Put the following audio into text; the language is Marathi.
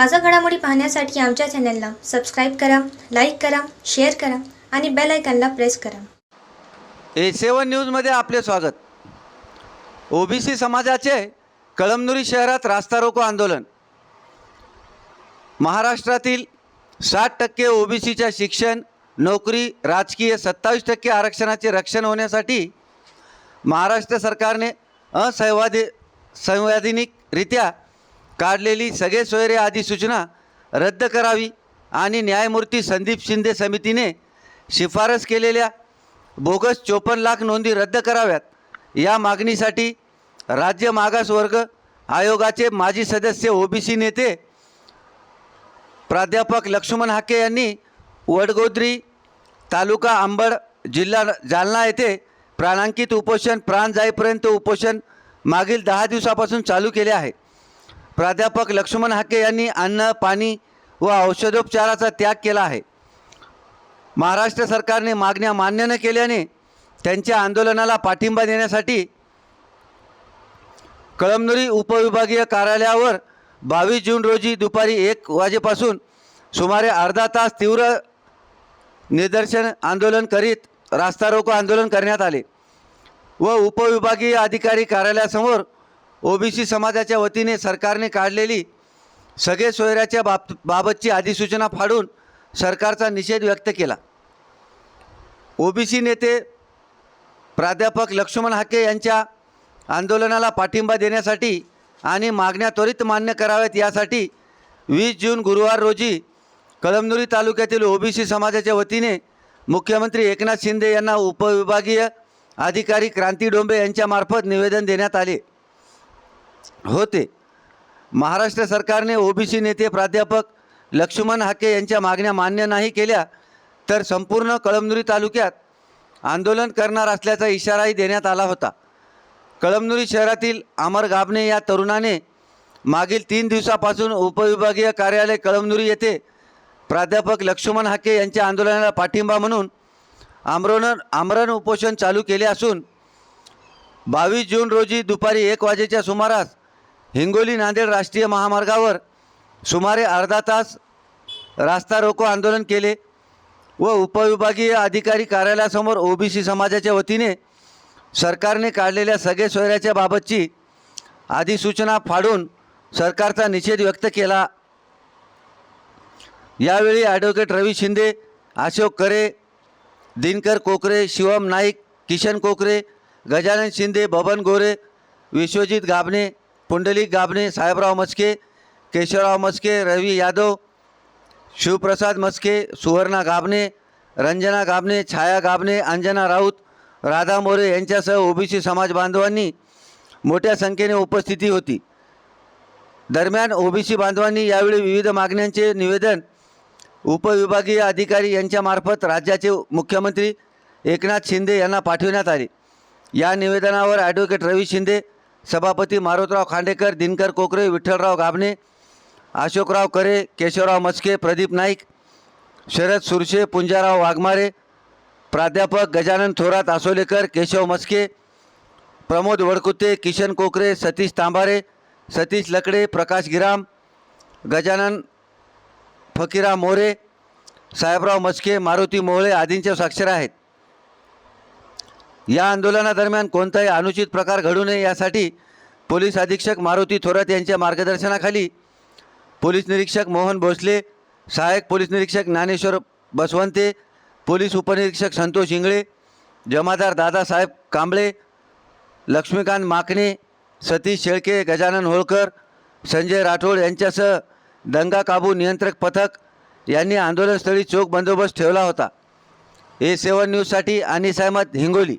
ताजा घडामोडी पाहण्यासाठी आमच्या चॅनलला सबस्क्राईब करा लाईक करा शेअर करा आणि बेल आयकॉनला प्रेस करा. ए सेवन न्यूजमध्ये आपले स्वागत. ओबीसी समाजाचे कळमनुरी शहरात रास्ता रोको आंदोलन. महाराष्ट्रातील साठ टक्के ओबीसीच्या शिक्षण नोकरी राजकीय सत्तावीस टक्के आरक्षणाचे रक्षण होण्यासाठी महाराष्ट्र सरकारने असंवादी संवैधानिकरित्या काढलेली सगळे सोयरे अधिसूचना रद्द करावी आणि न्यायमूर्ती संदीप शिंदे समितीने शिफारस केलेल्या बोगस चोपन्न लाख नोंदी रद्द कराव्यात. या मागणीसाठी राज्य मागासवर्ग आयोगाचे माजी सदस्य ओबीसी नेते प्राध्यापक लक्ष्मण हाके यांनी वडगोद्री तालुका आंबड जिल्हा जालना येथे प्राणांकित उपोषण प्राण जाईपर्यंत उपोषण मागील दहा दिवसापासून चालू केले आहे. प्राध्यापक लक्ष्मण हाके यांनी अन्न पाणी व औषधोपचाराचा त्याग केला आहे. महाराष्ट्र सरकारने मागण्या मान्य न केल्याने त्यांच्या आंदोलनाला पाठिंबा देण्यासाठी कळमनुरी उपविभागीय कार्यालयावर बावीस जून रोजी दुपारी एक वाजेपासून सुमारे अर्धा तास तीव्र निदर्शन आंदोलन करीत रास्ता रोको आंदोलन करण्यात आले व उपविभागीय अधिकारी कार्यालयासमोर ओबीसी समाजाच्या वतीने सरकारने काढलेली सगळे सोयऱ्याच्या बाब बाबतची अधिसूचना फाडून सरकारचा निषेध व्यक्त केला. ओबीसी नेते प्राध्यापक लक्ष्मण हाके यांच्या आंदोलनाला पाठिंबा देण्यासाठी आणि मागण्या त्वरित मान्य कराव्यात यासाठी वीस जून गुरुवार रोजी कळमनुरी तालुक्यातील ओबीसी समाजाच्या वतीने मुख्यमंत्री एकनाथ शिंदे यांना उपविभागीय अधिकारी क्रांती डोंबे यांच्यामार्फत निवेदन देण्यात आले. होते. महाराष्ट्र सरकारने ओबीसी नेते प्राध्यापक लक्ष्मण हाके यांच्या मागण्या मान्य नाही केल्या तर संपूर्ण कळमनुरी तालुक्यात आंदोलन करणार असल्याचा इशाराही देण्यात आला होता. कळमनुरी शहरातील अमर गाबणे या तरुणाने मागील तीन दिवसापासून उपविभागीय कार्यालय कळमनुरी येथे प्राध्यापक लक्ष्मण हाके यांच्या आंदोलनाला पाठिंबा म्हणून आमरण आमरण उपोषण चालू केले असून बावीस जून रोजी दुपारी एक वाजेच्या सुमारास हिंगोली नांदेड राष्ट्रीय महामार्गावर सुमारे अर्धा तास रास्ता रोको आंदोलन केले व उपविभागीय अधिकारी कार्यालयासमोर ओबीसी समाजाच्या वतीने सरकारने काढलेल्या सगळे सोयऱ्याच्या बाबतची अधिसूचना फाडून सरकारचा निषेध व्यक्त केला. यावेळी ॲडव्होकेट रवी शिंदे अशोक करे दिनकर कोकरे शिवम नाईक किशन कोकरे गजानन शिंदे बबन गोरे विश्वजित गाबणे पुंडलिक गाबणे साहेबराव मस्के केशवराव मस्के रवी यादव शिवप्रसाद मस्के सुवर्णा गाबणे रंजना गाबणे छाया गाबणे अंजना राऊत राधा मोरे यांच्यासह ओबीसी समाज बांधवांनी मोठ्या संख्येने उपस्थिती होती. दरम्यान ओबीसी बांधवांनी यावेळी विविध मागण्यांचे निवेदन उपविभागीय अधिकारी यांच्यामार्फत राज्याचे मुख्यमंत्री एकनाथ शिंदे यांना पाठविण्यात आले. या निवेदनावर ॲडव्होकेट रवी शिंदे सभापती मारुतराव खांडेकर दिनकर कोकरे विठ्ठलराव गाबणे अशोकराव करे केशवराव मस्के प्रदीप नाईक शरद सुरशे पुंजाराव वाघमारे प्राध्यापक गजानन थोरात आसोलेकर केशव मस्के प्रमोद वडकुते किशन कोकरे सतीश तांबारे सतीश लकडे प्रकाश गिराम गजानन फकीरा मोरे साहेबराव मस्के मारुती मोहळे आदींच्या साक्षर आहेत. या आंदोलनादरम्यान कोणताही अनुचित प्रकार घडू नये यासाठी पोलीस अधीक्षक मारुती थोरात यांच्या मार्गदर्शनाखाली पोलीस निरीक्षक मोहन भोसले सहाय्यक पोलीस निरीक्षक ज्ञानेश्वर बसवंते पोलीस उपनिरीक्षक संतोष इंगळे जमादार दादासाहेब कांबळे लक्ष्मीकांत माकणे सतीश शेळके गजानन होळकर संजय राठोड यांच्यासह दंगा काबू नियंत्रक पथक यांनी आंदोलनस्थळी चोख बंदोबस्त ठेवला होता. ए सेवन न्यूजसाठी अनिस अहमद हिंगोली.